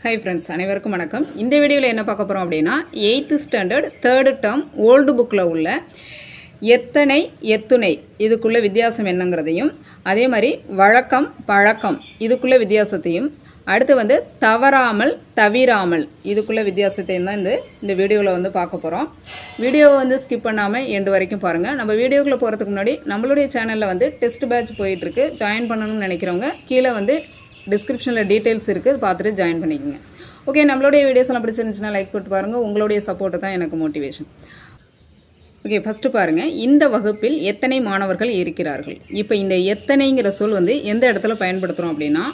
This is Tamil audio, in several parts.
ஹை ஃப்ரெண்ட்ஸ் அனைவருக்கும் வணக்கம். இந்த வீடியோவில் என்ன பார்க்க போகிறோம் அப்படின்னா eighth standard third term old புக்கில் உள்ள எத்தனை எத்துணை இதுக்குள்ள வித்தியாசம் என்னங்கிறதையும் அதே மாதிரி வழக்கம் பழக்கம் இதுக்குள்ள வித்தியாசத்தையும் அடுத்து வந்து தவறாமல் தவிராமல் இதுக்குள்ள வித்தியாசத்தையும் தான் இந்த இந்த வீடியோவில் வந்து பார்க்க போகிறோம் வீடியோவை வந்து ஸ்கிப் பண்ணாமல் எண்டு வரைக்கும் பாருங்கள் நம்ம வீடியோக்குள்ளே போகிறதுக்கு முன்னாடி நம்மளுடைய சேனலில் வந்து டெஸ்ட் பேட்ச் போயிட்டுருக்கு ஜாயின் பண்ணணும்னு நினைக்கிறவங்க கீழே வந்து டிஸ்கிரிப்ஷனில் டீட்டெயில்ஸ் இருக்குது பார்த்துட்டு ஜாயின் பண்ணிக்கோங்க. ஓகே நம்மளுடைய வீடியோஸ் எல்லாம் பிடிச்சிருந்துச்சுன்னா லைக் போட்டு பாருங்கள் உங்களுடைய சப்போர்ட்டு தான் எனக்கு மோட்டிவேஷன் ஓகே ஃபஸ்ட்டு பாருங்கள் இந்த வகுப்பில் எத்தனை மாணவர்கள் இருக்கிறார்கள்? இப்போ இந்த எத்தனைங்கிற சொல் வந்து எந்த இடத்துல பயன்படுத்துகிறோம் அப்படின்னா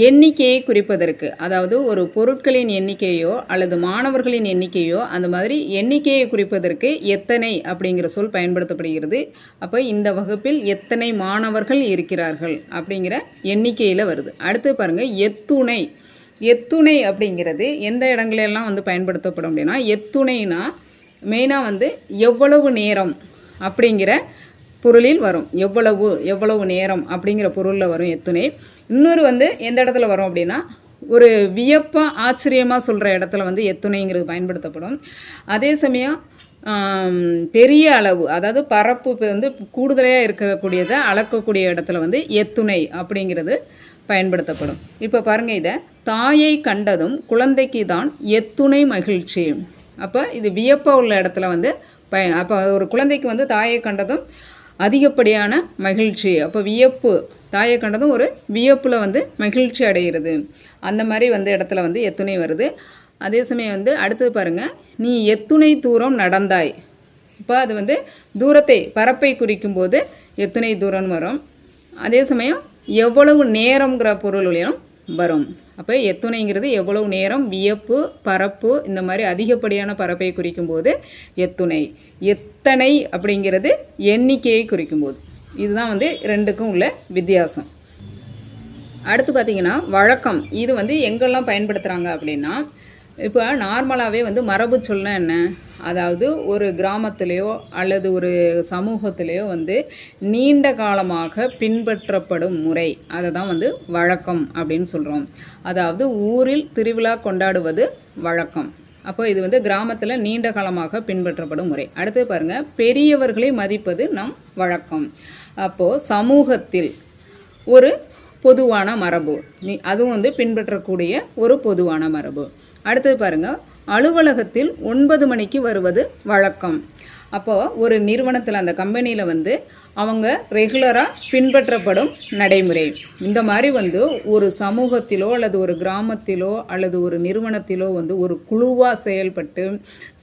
எண்ணிக்கையை குறிப்பதற்கு அதாவது ஒரு பொருட்களின் எண்ணிக்கையோ அல்லது மாணவர்களின் எண்ணிக்கையோ அந்த மாதிரி எண்ணிக்கையை குறிப்பதற்கு எத்தனை அப்படிங்கிற சொல் பயன்படுத்தப்படுகிறது. அப்போ இந்த வகுப்பில் எத்தனை மாணவர்கள் இருக்கிறார்கள் அப்படிங்கிற எண்ணிக்கையில் வருது. அடுத்து பாருங்கள் எத்துணை. எத்துணை அப்படிங்கிறது எந்த இடங்களெல்லாம் வந்து பயன்படுத்தப்படும் அப்படின்னா எத்துணைனா மெயினாக வந்து எவ்வளவு நேரம் அப்படிங்கிற பொருளில் வரும். எவ்வளவு எவ்வளவு நேரம் அப்படிங்கிற பொருளில் வரும் எத்துணை. இன்னொரு வந்து எந்த இடத்துல வரும் அப்படின்னா ஒரு வியப்பாக ஆச்சரியமாக சொல்கிற இடத்துல வந்து எத்துணைங்கிறது பயன்படுத்தப்படும். அதே சமயம் பெரிய அளவு அதாவது பரப்பு வந்து கூடுதலாக இருக்கக்கூடியதை அளக்கக்கூடிய இடத்துல வந்து எத்துணை அப்படிங்கிறது பயன்படுத்தப்படும். இப்போ பாருங்கள் இதை தாயை கண்டதும் குழந்தைக்கு தான் எத்துணை மகிழ்ச்சி. அப்போ இது வியப்பாக உள்ள இடத்துல வந்து பய அப்போ ஒரு குழந்தைக்கு வந்து தாயை கண்டதும் அதிகப்படியான மகிழ்ச்சி. அப்போ வியப்பு தாயை கண்டதும் ஒரு வியப்பில் வந்து மகிழ்ச்சி அடைகிறது. அந்த மாதிரி வந்து இடத்துல வந்து எத்துணை வருது. அதே சமயம் வந்து அடுத்தது பாருங்கள் நீ எத்துணை தூரம் நடந்தாய். இப்போ அது வந்து தூரத்தை பரப்பை குறிக்கும் போது எத்தனை தூரம் வரும். அதே சமயம் எவ்வளவு நேரம்ங்கிற பொருளையும் வரும். அப்போ எத்துணைங்கிறது எவ்வளவு நேரம் வியப்பு பரப்பு இந்த மாதிரி அதிகப்படியான பரப்பை குறிக்கும் போது எத்துணை. எத்தனை அப்படிங்கிறது எண்ணிக்கையை குறிக்கும் போது இதுதான் வந்து ரெண்டுக்கும் உள்ள வித்தியாசம். அடுத்து பார்த்தீங்கன்னா வழக்கம். இது வந்து எங்கெல்லாம் பயன்படுத்துகிறாங்க அப்படின்னா இப்போ நார்மலாகவே வந்து மரபு சொல்னா என்ன? அதாவது ஒரு கிராமத்திலேயோ அல்லது ஒரு சமூகத்திலேயோ வந்து நீண்ட காலமாக பின்பற்றப்படும் முறை. அதை தான் வந்து வழக்கம் அப்படின்னு சொல்கிறோம் அதாவது ஊரில் திருவிழா கொண்டாடுவது வழக்கம். அப்போ இது வந்து கிராமத்தில் நீண்ட காலமாக பின்பற்றப்படும் முறை. அடுத்து பாருங்கள் பெரியவர்களை மதிப்பது நம் வழக்கம். அப்போது சமூகத்தில் ஒரு பொதுவான மரபு. நீ அதுவும் வந்து பின்பற்றக்கூடிய ஒரு பொதுவான மரபு. அடுத்தது பாருங்கள் அலுவலகத்தில் ஒன்பது மணிக்கு வருவது வழக்கம். அப்போ ஒரு நிறுவனத்தில் அந்த கம்பெனியில் வந்து அவங்க ரெகுலராக பின்பற்றப்படும் நடைமுறை. இந்த மாதிரி வந்து ஒரு சமூகத்திலோ அல்லது ஒரு கிராமத்திலோ அல்லது ஒரு நிறுவனத்திலோ வந்து ஒரு குழுவாக செயல்பட்டு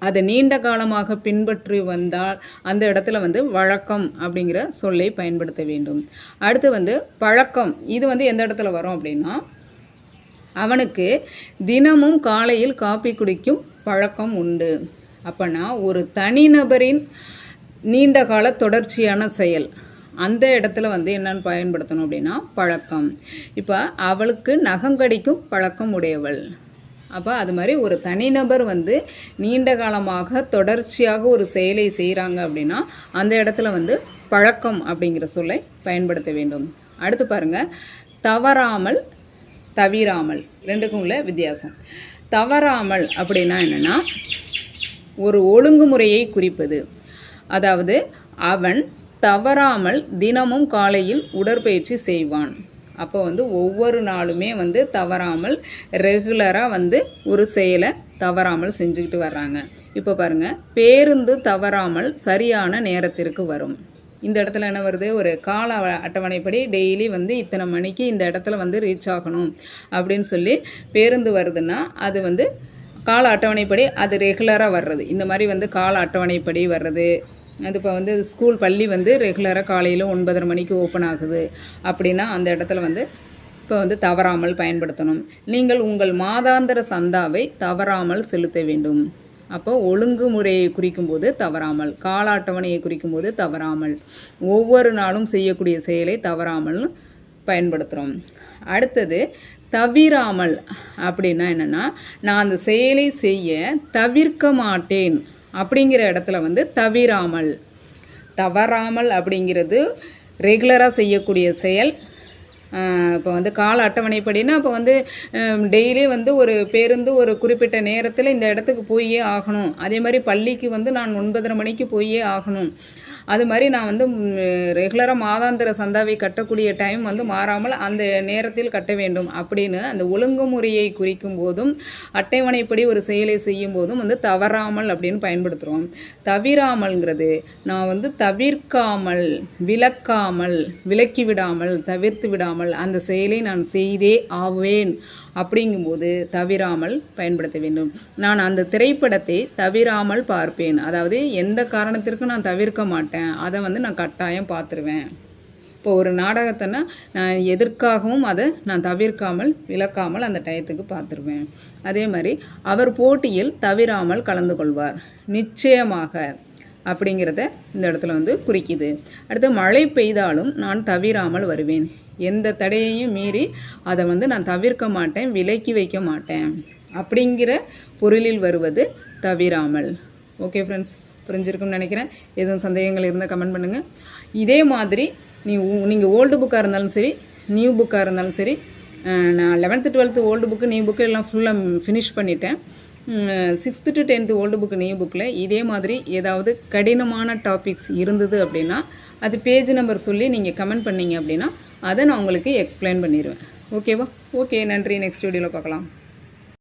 அதை நீண்ட காலமாக பின்பற்றி வந்தால் அந்த இடத்துல வந்து வழக்கம் அப்படிங்கிற சொல்லை பயன்படுத்த வேண்டும். அடுத்து வந்து பழக்கம். இது வந்து எந்த இடத்துல வரும் அப்படின்னா அவனுக்கு தினமும் காலையில் காப்பி குடிக்கும் பழக்கம் உண்டு. அப்பனா ஒரு தனிநபரின் நீண்ட கால தொடர்ச்சியான செயல். அந்த இடத்துல வந்து என்னன்னு பயன்படுத்தணும் அப்படின்னா பழக்கம். இப்போ அவளுக்கு நகங்கடிக்கும் பழக்கம் உடையவள். அப்போ அது மாதிரி ஒரு தனிநபர் வந்து நீண்ட காலமாக தொடர்ச்சியாக ஒரு செயலை செய்கிறாங்க அப்படின்னா அந்த இடத்துல வந்து பழக்கம் அப்படிங்கிற சொல்லை பயன்படுத்த வேண்டும். அடுத்து பாருங்க தவறாமல் தவிராமல். ரெண்டுக்கும் உள்ள வித்தியாசம். தவறாமல் அப்படின்னா என்னென்னா ஒரு ஒழுங்குமுறையை குறிப்பது. அதாவது அவன் தவறாமல் தினமும் காலையில் உடற்பயிற்சி செய்வான். அப்போ வந்து ஒவ்வொரு நாளுமே வந்து தவறாமல் ரெகுலராக வந்து ஒரு செயலை தவறாமல் செஞ்சுக்கிட்டு வர்றாங்க. இப்போ பாருங்கள் பேருந்து தவறாமல் சரியான நேரத்திற்கு வரும். இந்த இடத்துல என்ன வருது? ஒரு கால அட்டவணைப்படி டெய்லி வந்து இத்தனை மணிக்கு இந்த இடத்துல வந்து ரீச் ஆகணும் அப்படின்னு சொல்லி பேருந்து வருதுன்னா அது வந்து கால அட்டவணைப்படி அது ரெகுலராக வர்றது. இந்த மாதிரி வந்து கால அட்டவணைப்படி வர்றது. அது இப்போ வந்து ஸ்கூல் பள்ளி வந்து ரெகுலராக காலையில் ஒன்பதரை மணிக்கு ஓப்பன் ஆகுது அப்படின்னா அந்த இடத்துல வந்து இப்போ வந்து தவறாமல் பயன்படுத்தணும். நீங்கள் உங்கள் மாதாந்திர சந்தாவை தவறாமல் செலுத்த வேண்டும். அப்போ ஒழுங்குமுறையை குறிக்கும்போது தவறாமல் கால அட்டவணையை குறிக்கும் போது தவறாமல் ஒவ்வொரு நாளும் செய்யக்கூடிய செயலை தவறாமல் பயன்படுத்துகிறோம் அடுத்தது தவிராமல் அப்படின்னா என்னென்னா நான் அந்த செயலை செய்ய தவிர்க்க மாட்டேன் அப்படிங்கிற இடத்துல வந்து தவிராமல். தவறாமல் அப்படிங்கிறது ரெகுலராக செய்யக்கூடிய செயல் இப்போ வந்து கால அட்டவணைப்படினா இப்போ வந்து டெய்லி வந்து ஒரு பேருந்து ஒரு குறிப்பிட்ட நேரத்தில் இந்த இடத்துக்கு போயே ஆகணும். அதே மாதிரி பள்ளிக்கு வந்து நான் ஒன்பதரை மணிக்கு போயே ஆகணும். அது மாதிரி நான் வந்து ரெகுலராக மாதாந்திர சந்தாவை கட்டக்கூடிய டைம் வந்து மாறாமல் அந்த நேரத்தில் கட்ட வேண்டும். அப்படின்னு அந்த ஒழுங்குமுறையை குறிக்கும் போதும் அட்டைவணைப்படி ஒரு செயலை செய்யும் போதும் வந்து தவறாமல் அப்படின்னு பயன்படுத்துகிறோம் தவிராமல்ங்கிறது நான் வந்து தவிர்க்காமல் விலக்காமல் விலக்கி விடாமல் தவிர்த்து விடாமல் அந்த செயலை நான் செய்தே ஆவேன். அப்படிங்கும்போது தவிராமல் பயன்படுத்த வேண்டும். நான் அந்த திரைப்படத்தை தவிராமல் பார்ப்பேன். அதாவது எந்த காரணத்திற்கும் நான் தவிர்க்க மாட்டேன் அதை வந்து நான் கட்டாயம் பார்த்துருவேன். இப்போ ஒரு நாடகத்தைன்னா நான் எதற்காகவும் அதை நான் தவிர்க்காமல் விளக்காமல் அந்த டயத்துக்கு பார்த்துருவேன். அதே மாதிரி அவர் போட்டியில் தவிராமல் கலந்து கொள்வார். நிச்சயமாக அப்படிங்கிறத இந்த இடத்துல வந்து குறிக்குது. அடுத்து மழை பெய்தாலும் நான் தவிராமல் வருவேன். எந்த தடையையும் மீறி அதை வந்து நான் தவிர்க்க மாட்டேன் விலக்கி வைக்க மாட்டேன். அப்படிங்கிற பொருளில் வருவது தவிராமல். ஓகே ஃப்ரெண்ட்ஸ் புரிஞ்சிருக்கும்னு நினைக்கிறேன். எதுவும் சந்தேகங்கள் இருந்தால் கமெண்ட் பண்ணுங்கள் இதே மாதிரி நீ நீங்கள் ஓல்டு புக்காக இருந்தாலும் சரி நியூ புக்காக இருந்தாலும் சரி நான் eleventh twelfth old book new book எல்லாம் ஃபுல்லாக ஃபினிஷ் பண்ணிட்டேன். Sixth to tenth old book new புக்கில் இதே மாதிரி ஏதாவது கடினமான டாபிக்ஸ் இருந்தது அப்படின்னா அது பேஜ் நம்பர் சொல்லி நீங்கள் கமெண்ட் பண்ணீங்க அப்படின்னா அதை நான் உங்களுக்கு எக்ஸ்பிளைன் பண்ணிடுவேன் ஓகேவா ஓகே நன்றி. நெக்ஸ்ட் வீடியோவில் பார்க்கலாம்.